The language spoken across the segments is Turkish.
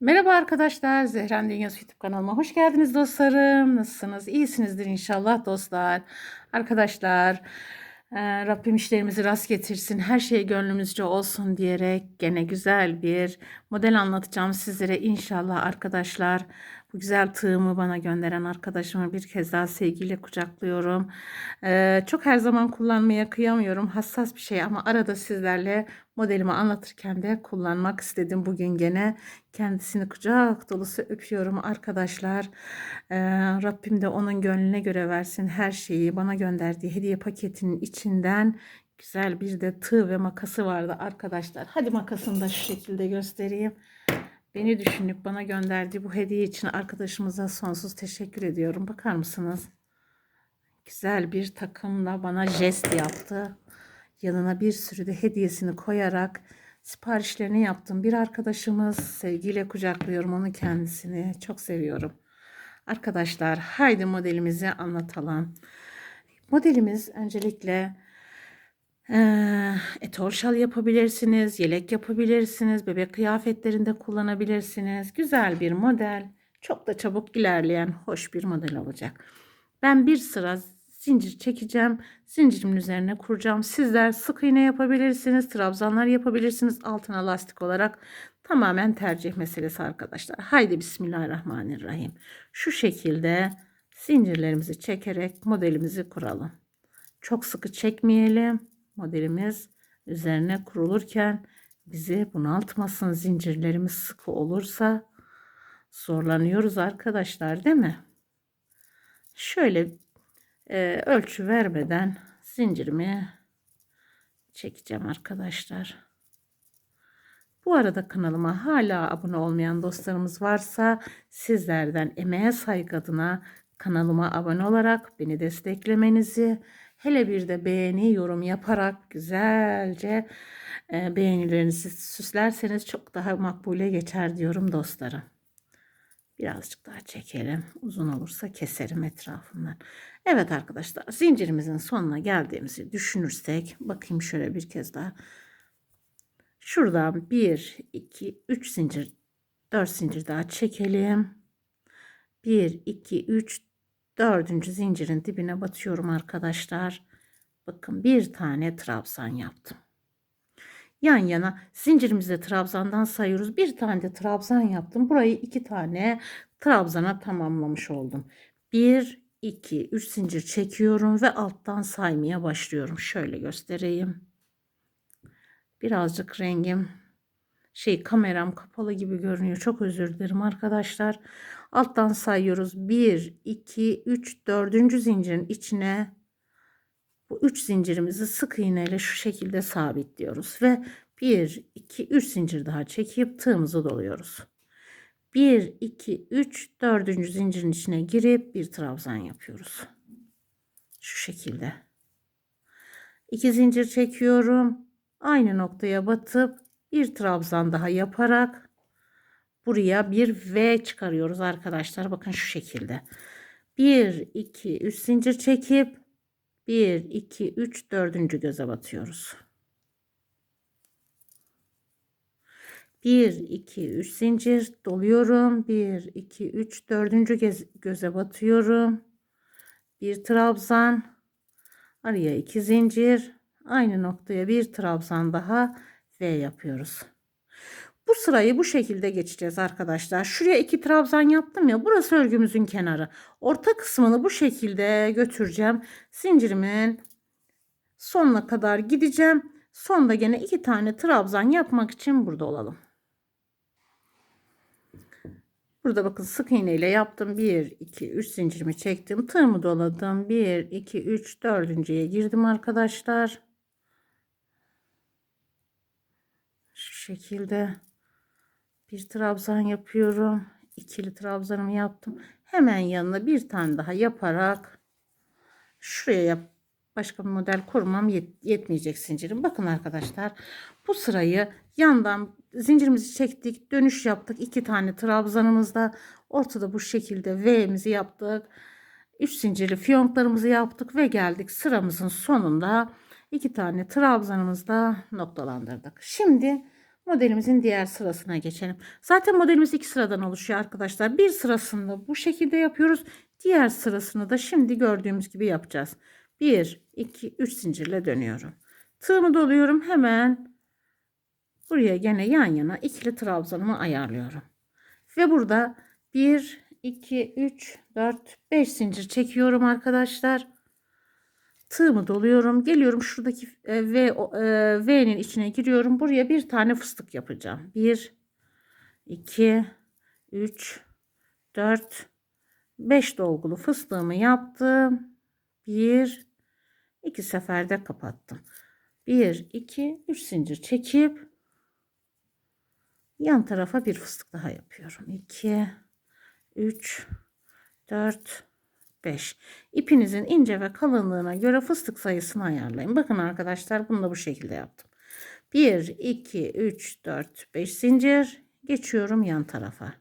Merhaba arkadaşlar, Zehra'nın Dünyası YouTube kanalıma hoş geldiniz dostlarım. Nasılsınız? İyisinizdir inşallah dostlar. Arkadaşlar, e, Rabbim işlerimizi rast getirsin, her şey gönlümüzce olsun diyerek gene güzel bir model anlatacağım sizlere inşallah arkadaşlar. Bu güzel tığımı bana gönderen arkadaşımı bir kez daha sevgiyle kucaklıyorum. E, çok her zaman kullanmaya kıyamıyorum. Hassas bir şey ama arada sizlerle modelimi anlatırken de kullanmak istedim bugün gene. Kendisini kucak dolusu öpüyorum arkadaşlar. Ee, Rabbim de onun gönlüne göre versin her şeyi. Bana gönderdiği hediye paketinin içinden güzel bir de tığ ve makası vardı arkadaşlar. Hadi makasını da şu şekilde göstereyim. Beni düşünüp bana gönderdiği bu hediye için arkadaşımıza sonsuz teşekkür ediyorum. Bakar mısınız? Güzel bir takımla bana jest yaptı. Yanına bir sürü de hediyesini koyarak siparişlerini yaptım. Bir arkadaşımız sevgiyle kucaklıyorum onu kendisini. Çok seviyorum. Arkadaşlar haydi modelimizi anlatalım. Modelimiz öncelikle eee etol şal yapabilirsiniz, yelek yapabilirsiniz, bebek kıyafetlerinde kullanabilirsiniz. Güzel bir model, çok da çabuk ilerleyen hoş bir model olacak. Ben bir sıra zincir çekeceğim. Zincirimin üzerine kuracağım. Sizler sık iğne yapabilirsiniz. Trabzanlar yapabilirsiniz. Altına lastik olarak tamamen tercih meselesi arkadaşlar. Haydi Bismillahirrahmanirrahim. Şu şekilde zincirlerimizi çekerek modelimizi kuralım. Çok sıkı çekmeyelim. Modelimiz üzerine kurulurken bizi bunaltmasın. Zincirlerimiz sıkı olursa zorlanıyoruz arkadaşlar değil mi? Şöyle e, ölçü vermeden zincirimi çekeceğim arkadaşlar. Bu arada kanalıma hala abone olmayan dostlarımız varsa sizlerden emeğe saygı adına kanalıma abone olarak beni desteklemenizi hele bir de beğeni yorum yaparak güzelce e, beğenilerinizi süslerseniz çok daha makbule geçer diyorum dostlarım. Birazcık daha çekelim. Uzun olursa keserim etrafından. Evet arkadaşlar zincirimizin sonuna geldiğimizi düşünürsek bakayım şöyle bir kez daha. Şuradan 1, 2, 3 zincir 4 zincir daha çekelim. 1, 2, 3, 4. zincirin dibine batıyorum arkadaşlar. Bakın bir tane trabzan yaptım. Yan yana zincirimizde trabzandan sayıyoruz. Bir tane de trabzan yaptım. Burayı iki tane trabzana tamamlamış oldum. 1, 2, 3 zincir çekiyorum ve alttan saymaya başlıyorum. Şöyle göstereyim. Birazcık rengim şey kameram kapalı gibi görünüyor. Çok özür dilerim arkadaşlar. Alttan sayıyoruz. 1, 2, 3, 4. zincirin içine bu 3 zincirimizi sık iğneyle şu şekilde sabitliyoruz ve 1, 2, 3 zincir daha çekip tığımızı doluyoruz. 1, 2, 3, 4. zincirin içine girip bir trabzan yapıyoruz. Şu şekilde. 2 zincir çekiyorum. Aynı noktaya batıp bir trabzan daha yaparak buraya bir V çıkarıyoruz arkadaşlar. Bakın şu şekilde. 1, 2, 3 zincir çekip 1, 2, 3, 4. göze batıyoruz. 1, 2, 3 zincir doluyorum. 1, 2, 3, 4. göze batıyorum. Bir trabzan. Araya 2 zincir. Aynı noktaya bir trabzan daha V yapıyoruz. Bu sırayı bu şekilde geçeceğiz arkadaşlar. Şuraya iki trabzan yaptım ya. Burası örgümüzün kenarı. Orta kısmını bu şekilde götüreceğim. Zincirimin sonuna kadar gideceğim. Sonda gene iki tane trabzan yapmak için burada olalım. Burada bakın sık iğne ile yaptım. 1, 2, 3 zincirimi çektim. Tığımı doladım. 1, 2, 3, dördüncüye girdim arkadaşlar. Şu şekilde bir trabzan yapıyorum. İkili trabzanımı yaptım. Hemen yanına bir tane daha yaparak şuraya yap başka bir model kurmam yet yetmeyecek zincirim. Bakın arkadaşlar bu sırayı yandan zincirimizi çektik. Dönüş yaptık. iki tane trabzanımızda ortada bu şekilde V'mizi yaptık. 3 zincirli fiyonklarımızı yaptık ve geldik sıramızın sonunda iki tane trabzanımızda noktalandırdık. Şimdi modelimizin diğer sırasına geçelim. Zaten modelimiz iki sıradan oluşuyor arkadaşlar. Bir sırasında bu şekilde yapıyoruz. Diğer sırasını da şimdi gördüğümüz gibi yapacağız. 1, 2, 3 zincirle dönüyorum. Tığımı doluyorum. Hemen buraya gene yan yana ikili trabzanımı ayarlıyorum. Ve burada 1, 2, 3, 4, 5 zincir çekiyorum arkadaşlar. Tığımı doluyorum. Geliyorum şuradaki e, V, e, V'nin içine giriyorum. Buraya bir tane fıstık yapacağım. 1, 2, 3, 4, 5 dolgulu fıstığımı yaptım. 1, 2 seferde kapattım. 1, 2, 3 zincir çekip yan tarafa bir fıstık daha yapıyorum. 2, 3, 4, 5. İpinizin ince ve kalınlığına göre fıstık sayısını ayarlayın. Bakın arkadaşlar bunu da bu şekilde yaptım. 1, 2, 3, 4, 5 zincir. Geçiyorum yan tarafa.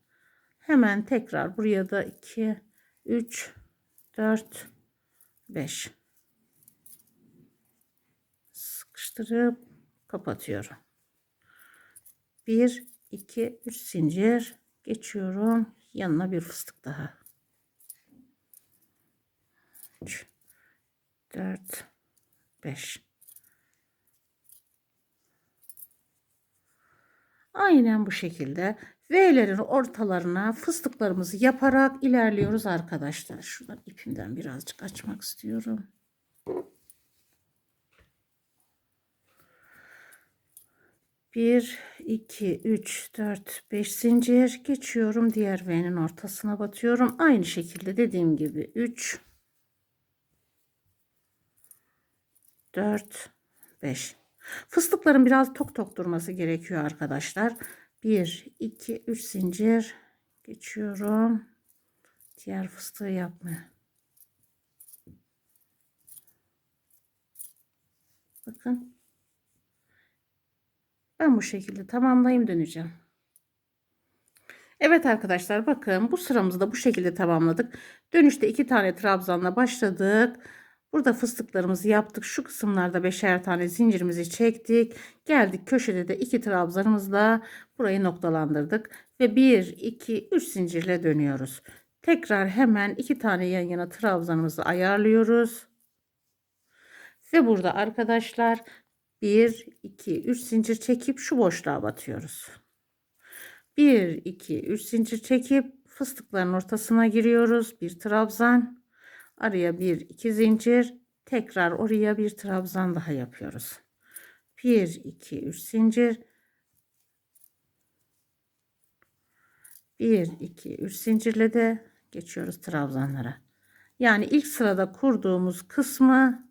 Hemen tekrar buraya da 2, 3, 4, 5. Sıkıştırıp kapatıyorum. 1, 2, 3 zincir. Geçiyorum. Yanına bir fıstık daha. 3 4 5 Aynen bu şekilde V'lerin ortalarına fıstıklarımızı yaparak ilerliyoruz arkadaşlar. Şuradan ipimden birazcık açmak istiyorum. Bir, iki, üç, dört, beş zincir geçiyorum. Diğer V'nin ortasına batıyorum. Aynı şekilde dediğim gibi üç, 4, 5. Fıstıkların biraz tok tok durması gerekiyor arkadaşlar. 1, 2, 3 zincir geçiyorum. Diğer fıstığı yapmaya. Bakın. Ben bu şekilde tamamlayayım döneceğim. Evet arkadaşlar bakın bu sıramızı da bu şekilde tamamladık. Dönüşte iki tane trabzanla başladık. Burada fıstıklarımızı yaptık. Şu kısımlarda beşer tane zincirimizi çektik. Geldik köşede de iki trabzanımızla burayı noktalandırdık. Ve 1, 2, 3 zincirle dönüyoruz. Tekrar hemen iki tane yan yana trabzanımızı ayarlıyoruz. Ve burada arkadaşlar 1, 2, 3 zincir çekip şu boşluğa batıyoruz. 1, 2, 3 zincir çekip fıstıkların ortasına giriyoruz. Bir trabzan. Araya bir iki zincir. Tekrar oraya bir trabzan daha yapıyoruz. 1 2 3 zincir. 1 2 3 zincirle de geçiyoruz trabzanlara. Yani ilk sırada kurduğumuz kısmı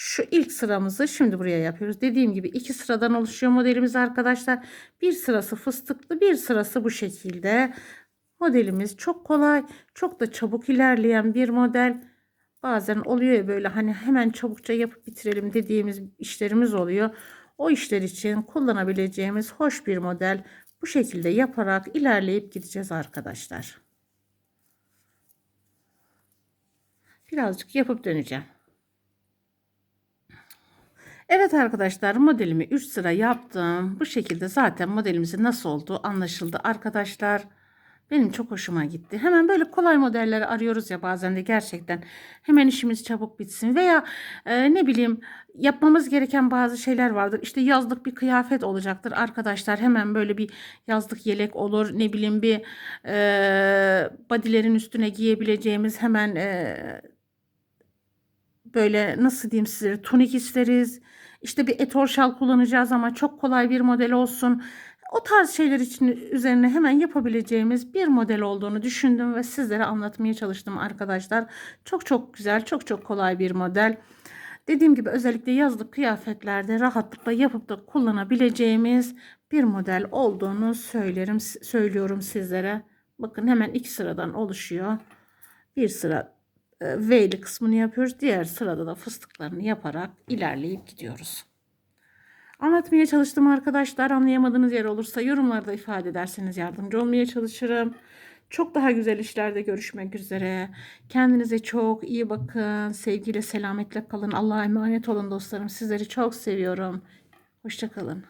şu ilk sıramızı şimdi buraya yapıyoruz. Dediğim gibi iki sıradan oluşuyor modelimiz arkadaşlar. Bir sırası fıstıklı, bir sırası bu şekilde. Modelimiz çok kolay, çok da çabuk ilerleyen bir model. Bazen oluyor ya böyle hani hemen çabukça yapıp bitirelim dediğimiz işlerimiz oluyor. O işler için kullanabileceğimiz hoş bir model. Bu şekilde yaparak ilerleyip gideceğiz arkadaşlar. Birazcık yapıp döneceğim. Evet arkadaşlar modelimi 3 sıra yaptım. Bu şekilde zaten modelimizin nasıl olduğu anlaşıldı arkadaşlar. Benim çok hoşuma gitti. Hemen böyle kolay modelleri arıyoruz ya bazen de gerçekten. Hemen işimiz çabuk bitsin veya e, ne bileyim yapmamız gereken bazı şeyler vardır. İşte yazlık bir kıyafet olacaktır arkadaşlar. Hemen böyle bir yazlık yelek olur. Ne bileyim bir e, bodylerin üstüne giyebileceğimiz hemen e, böyle nasıl diyeyim size tunik isteriz. İşte bir etor şal kullanacağız ama çok kolay bir model olsun. O tarz şeyler için üzerine hemen yapabileceğimiz bir model olduğunu düşündüm ve sizlere anlatmaya çalıştım arkadaşlar. Çok çok güzel, çok çok kolay bir model. Dediğim gibi özellikle yazlık kıyafetlerde rahatlıkla yapıp da kullanabileceğimiz bir model olduğunu söylerim, söylüyorum sizlere. Bakın hemen iki sıradan oluşuyor. Bir sıra e, V'li kısmını yapıyoruz. Diğer sırada da fıstıklarını yaparak ilerleyip gidiyoruz. Anlatmaya çalıştım arkadaşlar. Anlayamadığınız yer olursa yorumlarda ifade ederseniz yardımcı olmaya çalışırım. Çok daha güzel işlerde görüşmek üzere. Kendinize çok iyi bakın. Sevgiyle, selametle kalın. Allah'a emanet olun dostlarım. Sizleri çok seviyorum. Hoşçakalın.